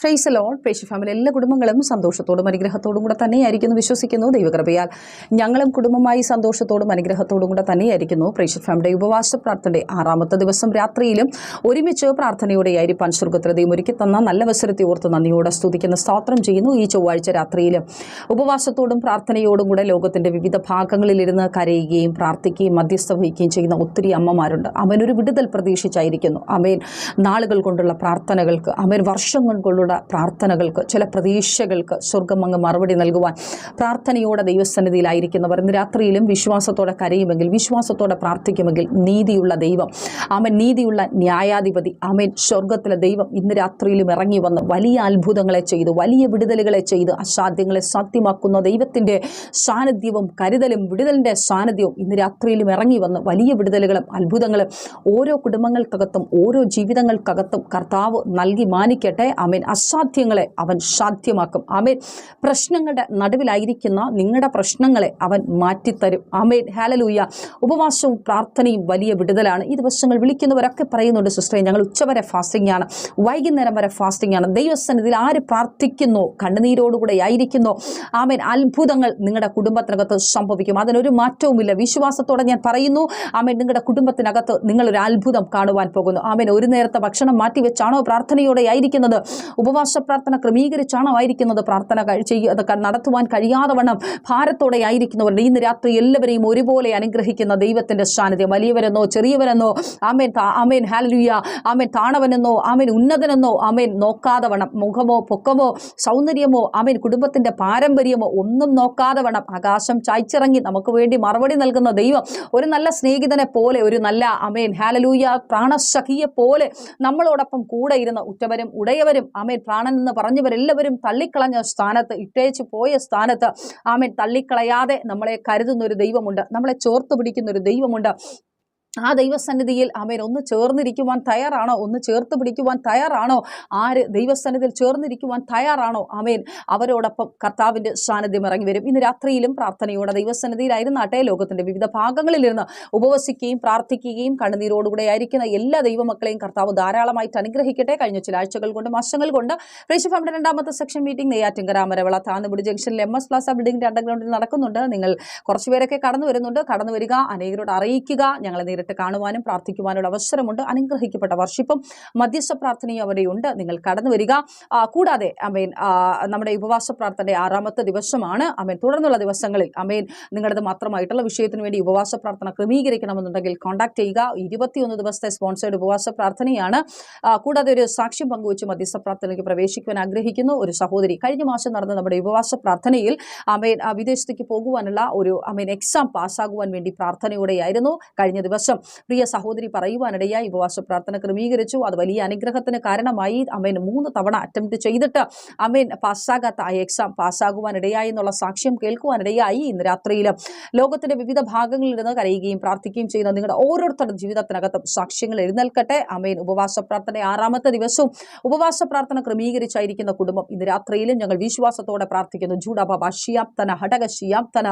Fries loan പേശി family എല്ലാ കുടുംബങ്ങളും സന്തോഷത്തോടും അനുഗ്രഹത്തോടും കൂടെ തന്നെയായിരിക്കുന്നു വിശ്വസിക്കുന്നു. ദൈവകൃപയാൽ ഞങ്ങളും കുടുംബമായി സന്തോഷത്തോടും അനുഗ്രഹത്തോടും കൂടെ തന്നെയായിരിക്കുന്നു. പ്രേഷ്യ ഫാമിലിയുടെ ഉപവാസ പ്രാർത്ഥനയുടെ ആറാമത്തെ ദിവസം രാത്രിയിലും ഒരുമിച്ച് പ്രാർത്ഥനയോടെ പ്രാർത്ഥനയോടെയായിരിക്കാൻ സ്വർഗത്രതയും ഒരുക്കി തന്ന നല്ല അവസരത്തെ ഓർത്ത് നന്ദിയോടെ സ്തുതിക്കുന്ന സ്തോത്രം ചെയ്യുന്നു. ഈ ചൊവ്വാഴ്ച രാത്രിയിലും ഉപവാസത്തോടും പ്രാർത്ഥനയോടും കൂടെ ലോകത്തിന്റെ വിവിധ ഭാഗങ്ങളിലിരുന്ന് കരയുകയും പ്രാർത്ഥിക്കുകയും മധ്യസ്ഥ വഹിക്കുകയും ചെയ്യുന്ന ഒത്തിരി അമ്മമാരുണ്ട്. അവനൊരു വിടുതൽ പ്രതീക്ഷിച്ചായിരിക്കുന്നു. അമേൻ നാളുകൾ കൊണ്ടുള്ള പ്രാർത്ഥനകൾക്ക് അമേൻ വർഷങ്ങൾ കൊണ്ടുള്ള പ്രാർത്ഥനകൾക്ക് ചില പ്രതീക്ഷകൾക്ക് സ്വർഗം അങ്ങ് മറുപടി നൽകുവാൻ പ്രാർത്ഥനയോടെ ദൈവസന്നിധിയിലായിരിക്കുന്നവർ ഇന്ന് രാത്രിയിലും വിശ്വാസത്തോടെ കരയുമെങ്കിൽ വിശ്വാസത്തോടെ പ്രാർത്ഥിക്കുമെങ്കിൽ നീതിയുള്ള ദൈവം അമൻ നീതിയുള്ള ന്യായാധിപതി അമേൻ സ്വർഗത്തിലെ ദൈവം ഇന്ന് രാത്രിയിലും ഇറങ്ങി വന്ന് വലിയ അത്ഭുതങ്ങളെ ചെയ്തു വലിയ വിടുതലുകളെ ചെയ്ത് അസാധ്യങ്ങളെ സാധ്യമാക്കുന്ന ദൈവത്തിന്റെ സാന്നിധ്യവും കരുതലും വിടുതലിന്റെ സാന്നിധ്യവും ഇന്ന് രാത്രിയിലും ഇറങ്ങി വന്ന് വലിയ വിടുതലുകളും അത്ഭുതങ്ങളും ഓരോ കുടുംബങ്ങൾക്കകത്തും ഓരോ ജീവിതങ്ങൾക്കകത്തും കർത്താവ് നൽകി മാനിക്കട്ടെ അമേൻ അസാധ്യങ്ങളെ അവൻ സാധ്യമാക്കും ആമേൻ. പ്രശ്നങ്ങളുടെ നടുവിലായിരിക്കുന്ന നിങ്ങളുടെ പ്രശ്നങ്ങളെ അവൻ മാറ്റിത്തരും. ആമേൻ. ഹാലലൂയ ഉപവാസവും പ്രാർത്ഥനയും വലിയ വിടുതലാണ്. ഈ ദിവസങ്ങൾ വിളിക്കുന്നവരൊക്കെ പറയുന്നുണ്ട് സിസ്റ്ററെ ഞങ്ങൾ ഉച്ചവരെ ഫാസ്റ്റിംഗ് ആണ്. വൈകുന്നേരം വരെ ഫാസ്റ്റിംഗ് ആണ്. ദൈവസന്നിധിയിൽ ആര് പ്രാർത്ഥിക്കുന്നു കണ്ണുനീരോടുകൂടെ ആയിരിക്കുന്നു ആമേൻ അത്ഭുതങ്ങൾ നിങ്ങളുടെ കുടുംബത്തിനകത്ത് സംഭവിക്കും. അതിനൊരു മാറ്റവുമില്ല. വിശ്വാസത്തോടെ ഞാൻ പറയുന്നു ആമേൻ നിങ്ങളുടെ കുടുംബത്തിനകത്ത് നിങ്ങളൊരു അത്ഭുതം കാണുവാൻ പോകുന്നു. ആമേൻ ഒരു നേരത്തെ ഭക്ഷണം മാറ്റിവെച്ചാണോ പ്രാർത്ഥനയോടെ ആയിരിക്കുന്നത്? ഉപവാസ പ്രാർത്ഥന ക്രമീകരിച്ചാണോ ആയിരിക്കുന്നത് പ്രാർത്ഥന നടത്തുവാൻ കഴിയാതെ വണ്ണം ഭാരത്തോടെ ആയിരിക്കുന്നവരുടെ ഇന്ന് രാത്രി എല്ലാവരെയും ഒരുപോലെ അനുഗ്രഹിക്കുന്ന ദൈവത്തിന്റെ സാന്നിധ്യം. വലിയവരെന്നോ ചെറിയവരെന്നോ ആമേൻ അമേൻ ആമേൻ ഹാലലുയ ആമേൻ താണവനെന്നോ ആമേൻ ഉന്നതനെന്നോ ആമേൻ നോക്കാതെ വണ്ണം മുഖമോ പൊക്കമോ സൗന്ദര്യമോ ആമേൻ കുടുംബത്തിന്റെ പാരമ്പര്യമോ ഒന്നും നോക്കാതെ വണ്ണം ആകാശം ചായ്ച്ചിറങ്ങി നമുക്ക് വേണ്ടി മറുപടി നൽകുന്ന ദൈവം ഒരു നല്ല സ്നേഹിതനെ പോലെ ഒരു നല്ല അമേൻ ഹാലലൂയ പ്രാണസഖിയെ പോലെ നമ്മളോടൊപ്പം കൂടെ ഇരുന്ന ഉറ്റവരും ഉടയവരും ആമേൻ പ്രാണൻ എന്ന് പറഞ്ഞവരെല്ലാവരും തള്ളിക്കളഞ്ഞ സ്ഥാനത്ത് ഇട്ടേച്ച് പോയ സ്ഥാനത്ത് ആമേൻ തള്ളിക്കളയാതെ നമ്മളെ കരുതുന്ന ഒരു ദൈവമുണ്ട് നമ്മളെ ചോർത്ത് പിടിക്കുന്ന ഒരു ദൈവമുണ്ട്. ആ ദൈവസന്നിധിയിൽ അമേൻ ഒന്ന് ചേർന്നിരിക്കുവാൻ തയ്യാറാണോ? ഒന്ന് ചേർത്ത് പിടിക്കുവാൻ തയ്യാറാണോ? ആര് ദൈവസന്നിധിയിൽ ചേർന്നിരിക്കുവാൻ തയ്യാറാണോ? അമേൻ അവരോടൊപ്പം കർത്താവിന്റെ സാന്നിധ്യം ഇറങ്ങി വരും. ഇന്ന് രാത്രിയിലും പ്രാർത്ഥനയോടെ ദൈവസന്നിധിയിലായിരുന്നാട്ടെ ലോകത്തിന്റെ വിവിധ ഭാഗങ്ങളിലിരുന്ന് ഉപവസിക്കുകയും പ്രാർത്ഥിക്കുകയും കണ്ണുനീരോടുകൂടെ ആയിരിക്കുന്ന എല്ലാ ദൈവമക്കളെയും കർത്താവ് ധാരാളമായിട്ട് അനുഗ്രഹിക്കട്ടെ. കഴിഞ്ഞ ചില ആഴ്ചകൾ കൊണ്ട് മാസങ്ങൾ കൊണ്ട് ഫാമിന്റെ രണ്ടാമത്തെ സെക്ഷൻ മീറ്റിംഗ് നെയ്യാറ്റിങ്കര അമരവള താന്നുപിടി ജംഗ്ഷനിൽ എം എസ് പ്ലാസ ബിൽഡിംഗിന്റെ അണ്ടർഗ്രൗണ്ടിൽ നടക്കുന്നുണ്ട്. നിങ്ങൾ കുറച്ചുപേരൊക്കെ കടന്നു വരുന്നുണ്ട്. കടന്നു വരിക അനേകരോട് അറിയിക്കുക ഞങ്ങളെ നേരിട്ട് കാണുവാനും പ്രാർത്ഥിക്കുവാനുള്ള അവസരമുണ്ട്. അനുഗ്രഹിക്കപ്പെട്ട വർഷിപ്പും മധ്യസ്ഥ പ്രാർത്ഥനയും അവിടെയുണ്ട്. നിങ്ങൾ കടന്നു വരിക. കൂടാതെ അമേൻ നമ്മുടെ ഉപവാസ പ്രാർത്ഥനയുടെ ആറാമത്തെ ദിവസമാണ്. അമേൻ തുടർന്നുള്ള ദിവസങ്ങളിൽ അമേൻ നിങ്ങളത് മാത്രമായിട്ടുള്ള വിഷയത്തിന് വേണ്ടി ഉപവാസ പ്രാർത്ഥന ക്രമീകരിക്കണമെന്നുണ്ടെങ്കിൽ കോൺടാക്ട് ചെയ്യുക. ഇരുപത്തിയൊന്ന് ദിവസത്തെ സ്പോൺസേഡ് ഉപവാസ പ്രാർത്ഥനയാണ്. കൂടാതെ ഒരു സാക്ഷ്യം പങ്കുവച്ച് മധ്യസ്ഥ പ്രാർത്ഥനയ്ക്ക് പ്രവേശിക്കുവാൻ ആഗ്രഹിക്കുന്നു. ഒരു സഹോദരി കഴിഞ്ഞ മാസം നടന്ന നമ്മുടെ ഉപവാസ പ്രാർത്ഥനയിൽ അമേൻ വിദേശത്തേക്ക് പോകുവാനുള്ള ഒരു അമേൻ എക്സാം പാസ്സാകുവാൻ വേണ്ടി പ്രാർത്ഥനയോടെയായിരുന്നു. കഴിഞ്ഞ ദിവസം പ്രിയ സഹോദരി പറയുവാനിടയായി ഉപവാസ പ്രാർത്ഥന ക്രമീകരിച്ചു. അത് വലിയ അനുഗ്രഹത്തിന് കാരണമായി. അമേൻ മൂന്ന് തവണ അറ്റംപ്റ്റ് ചെയ്തിട്ട് അമേൻ പാസ്സാകാത്ത ആ എക്സാം പാസ്സാകുവാനിടയായി എന്നുള്ള സാക്ഷ്യം കേൾക്കുവാനിടയായി ഇന്ന് രാത്രിയിൽ ലോകത്തിന്റെ വിവിധ ഭാഗങ്ങളിൽ നിന്ന് കരയുകയും പ്രാർത്ഥിക്കുകയും ചെയ്യുന്ന നിങ്ങളുടെ ഓരോരുത്തരുടെ ജീവിതത്തിനകത്തും സാക്ഷ്യങ്ങൾ എഴുന്നേൽക്കട്ടെ. അമേൻ ഉപവാസ പ്രാർത്ഥന ആറാമത്തെ ദിവസവും ഉപവാസ പ്രാർത്ഥന ക്രമീകരിച്ചായിരിക്കുന്ന കുടുംബം ഇന്ന് രാത്രിയിലും ഞങ്ങൾ വിശ്വാസത്തോടെ പ്രാർത്ഥിക്കുന്നു. ജൂഡബാബ ഷിയാപ്തന ഹടക ഷിയാപ്തന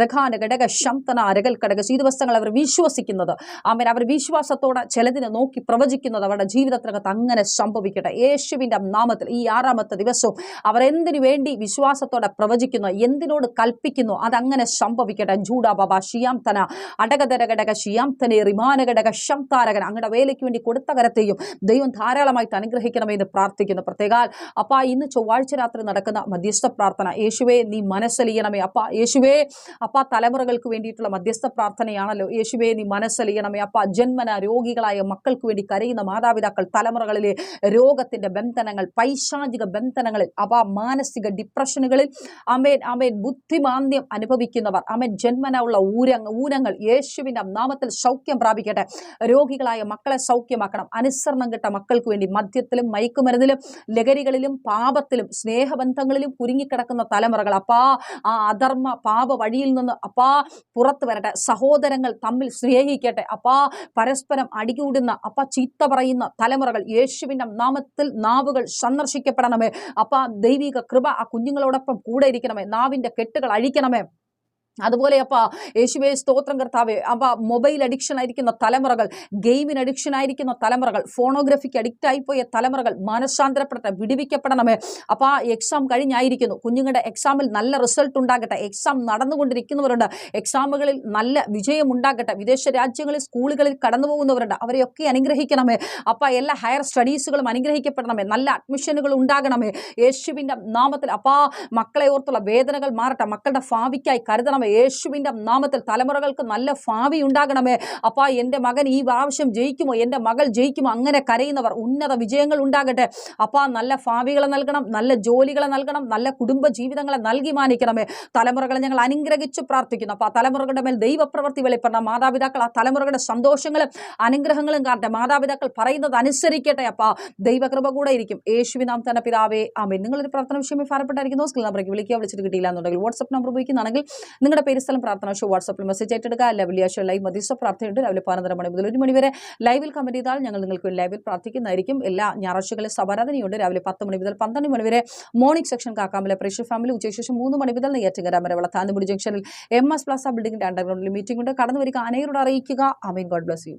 രഘാന ഘടക ശംതന അരകൽ ഘടക ഈ ദിവസങ്ങൾ അവർ വിശ്വസിക്കുന്നത് അമേൻ അവർ വിശ്വാസത്തോടെ ചിലതിനെ നോക്കി പ്രവചിക്കുന്നത് അവരുടെ ജീവിതത്തിനകത്ത് അങ്ങനെ സംഭവിക്കട്ടെ. യേശുവിന്റെ നാമത്തിൽ ഈ ആറാമത്തെ ദിവസവും അവരെന്തിനു വേണ്ടി വിശ്വാസത്തോടെ പ്രവചിക്കുന്നു എന്തിനോട് കൽപ്പിക്കുന്നു അതങ്ങനെ സംഭവിക്കട്ടെ. ജൂഡാ ബാബ ഷിയാം തന അടകതരകടക ഷിയാം തനെ റിമാനകടക ശംതാരകൻ അങ്ങയുടെ വേലയ്ക്ക് വേണ്ടി കൊടുത്ത കരത്തെയും ദൈവം ധാരാളമായിട്ട് അനുഗ്രഹിക്കണമെന്ന് പ്രാർത്ഥിക്കുന്നു. പ്രത്യേകാൽ അപ്പ ഇന്ന് ചൊവ്വാഴ്ച രാത്രി നടക്കുന്ന മധ്യസ്ഥ പ്രാർത്ഥന. യേശുവേ നീ മനസ്സലിയണമേ. അപ്പ യേശുവേ അപ്പ തലമുറകൾക്ക് വേണ്ടിയിട്ടുള്ള മധ്യസ്ഥ പ്രാർത്ഥനയാണല്ലോ. യേശുവേ നീ മനസ്സലിയണമേ അപ്പ ജന്മന രോഗികളായ മക്കൾക്ക് വേണ്ടി കരയുന്ന മാതാപിതാക്കൾ തലമുറകളിലെ രോഗത്തിന്റെ ബന്ധനങ്ങൾ പൈശാചിക ബന്ധനങ്ങളിൽ അവ മാനസിക ഡിപ്രഷനുകളിൽ അമേൻ അമേൻ ബുദ്ധിമാന്ദ്യം അനുഭവിക്കുന്നവർ അമേൻ ജന്മന ഉള്ള ഊരങ്ങ ഊനങ്ങൾ യേശുവിന്റെ നാമത്തിൽ സൗഖ്യം പ്രാപിക്കട്ടെ. രോഗികളായ മക്കളെ സൗഖ്യമാക്കണം. അനുസരണം കിട്ട മക്കൾക്ക് വേണ്ടി മദ്യത്തിലും മയക്കുമരുന്നിലും ലഹരികളിലും പാപത്തിലും സ്നേഹബന്ധങ്ങളിലും കുരുങ്ങിക്കിടക്കുന്ന തലമുറകൾ അപ്പാ ആ അധർമ്മ പാപ വഴിയിൽ നിന്ന് അപ്പാ പുറത്തു വരട്ടെ. സഹോദരങ്ങൾ തമ്മിൽ സ്നേഹിക്കട്ടെ. അപ്പാ പരസ്പരം അടികൂടുന്ന അപ്പ ചീത്ത പറയുന്ന തലമുറകൾ യേശുവിന്റെ നാമത്തിൽ നാവുകൾ സന്ദർശിക്കപ്പെടണമേ. അപ്പ ദൈവിക കൃപ ആ കുഞ്ഞുങ്ങളോടൊപ്പം കൂടെ ഇരിക്കണമേ. നാവിന്റെ കെട്ടുകൾ അഴിക്കണമേ. അതുപോലെ അപ്പ യേശുവേ സ്തോത്രം കർത്താവെ അപ്പ മൊബൈൽ അഡിക്ഷൻ ആയിരിക്കുന്ന തലമുറകൾ ഗെയിമിന് അഡിക്ഷൻ ആയിരിക്കുന്ന തലമുറകൾ ഫോണോഗ്രഫിക്ക് അഡിക്റ്റ് ആയിപ്പോയ തലമുറകൾ മാനസാന്തരപ്പെടട്ടെ വിടിവിക്കപ്പെടണമേ. അപ്പൊ ആ എക്സാം കഴിഞ്ഞായിരിക്കുന്നു. കുഞ്ഞുങ്ങളുടെ എക്സാമിൽ നല്ല റിസൾട്ട് ഉണ്ടാകട്ടെ. എക്സാം നടന്നുകൊണ്ടിരിക്കുന്നവരുണ്ട്. എക്സാമുകളിൽ നല്ല വിജയം ഉണ്ടാകട്ടെ. വിദേശ രാജ്യങ്ങളിൽ സ്കൂളുകളിൽ കടന്നു പോകുന്നവരുണ്ട് അവരെയൊക്കെ അനുഗ്രഹിക്കണമേ. അപ്പ എല്ലാ ഹയർ സ്റ്റഡീസുകളും അനുഗ്രഹിക്കപ്പെടണമേ. നല്ല അഡ്മിഷനുകൾ ഉണ്ടാകണമേ. യേശുവിന്റെ നാമത്തിൽ അപ്പാ മക്കളെ ഓർത്തുള്ള വേദനകൾ മാറട്ടെ. മക്കളുടെ ഭാവിക്കായി കരുതണമേ യേശുവിന്റെ നാമത്തിൽ തലമുറകൾക്ക് നല്ല ഭാവി ഉണ്ടാകണമേ. അപ്പാ എന്റെ മകൻ ഈ പ്രാവശ്യം ജയിക്കുമോ? എന്റെ മകൾ ജയിക്കുമോ? അങ്ങനെ കരയുന്നവർ ഉന്നത വിജയങ്ങൾ ഉണ്ടാകട്ടെ. അപ്പാ നല്ല ഭാവികളെ നൽകണം നല്ല ജോലികളെ നൽകണം നല്ല കുടുംബ ജീവിതങ്ങളെ നൽകി മാനിക്കണമേ. തലമുറകളെ ഞങ്ങൾ അനുഗ്രഹിച്ച് പ്രാർത്ഥിക്കുന്നു. അപ്പോൾ ആ തലമുറകളുടെ മേൽ ദൈവപ്രവൃത്തി വെളിപ്പെടണം. മാതാപിതാക്കൾ ആ തലമുറകളുടെ സന്തോഷങ്ങളും അനുഗ്രഹങ്ങളും കാണട്ടെ മാതാപിതാക്കൾ പറയുന്നത് അനുസരിക്കട്ടെ അപ്പാ. ദൈവകൃപ കൂടെ ഇരിക്കും. യേശുവി നാം തന്നെ പിതാവേ ആമേൻ. നിങ്ങളൊരു പ്രാർത്ഥന വിഷയമായി ഭാരപ്പെട്ടായിരിക്കുന്നു. സ്കിൽ നമ്പറേക്ക് വിളിക്കുക വിളിച്ചിട്ട് കിട്ടിയില്ല എന്നുണ്ടെങ്കിൽ വാട്സപ്പ് നമ്പർ ഉപയോഗിക്കുന്നതാണെങ്കിൽ നിങ്ങളുടെ പേര് സ്ഥലം പ്രാർത്ഥന ഷോ വാട്സ്ആപ്പിൽ മെസ്സേജ് ഏറ്റെടുക്കുക. അല്ല വെള്ളിയാഴ്ച ലൈവ് മധ്യസ്ഥ പ്രാർത്ഥനയുണ്ട്. രാവിലെ പതിനൊന്നര മണി മുതൽ ഒരു മണിവരെ ലൈവിൽ കമന്റ് ചെയ്താൽ ഞങ്ങൾ നിങ്ങൾക്ക് ലൈവിൽ പ്രാർത്ഥിക്കുന്നതായിരിക്കും. എല്ലാ ഞായറാഴ്ചകളിൽ സമാരാധനയുണ്ട്. രാവിലെ പത്ത് മണി മുതൽ പന്ത്രണ്ട് മണി വരെ മോർണിംഗ് സെക്ഷൻ കാക്കാമല പ്രേക്ഷക ഫാമിലി ഉച്ചശേഷം ശേഷം മൂന്ന് മണി മുതൽ നെയ്യാറ്റിങ്കര വരെ താന്നുമുടി ജംഗ്ഷനിൽ എം എസ് പ്ലാസ ബിൽഡിംഗിന്റെ അണ്ടർഗ്രൗണ്ടിൽ മീറ്റിംഗ് ഉണ്ട്. കടന്നു വരിക അനേരോട് അറിയിക്കുക. അമീൻ God bless you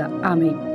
ആമേൻ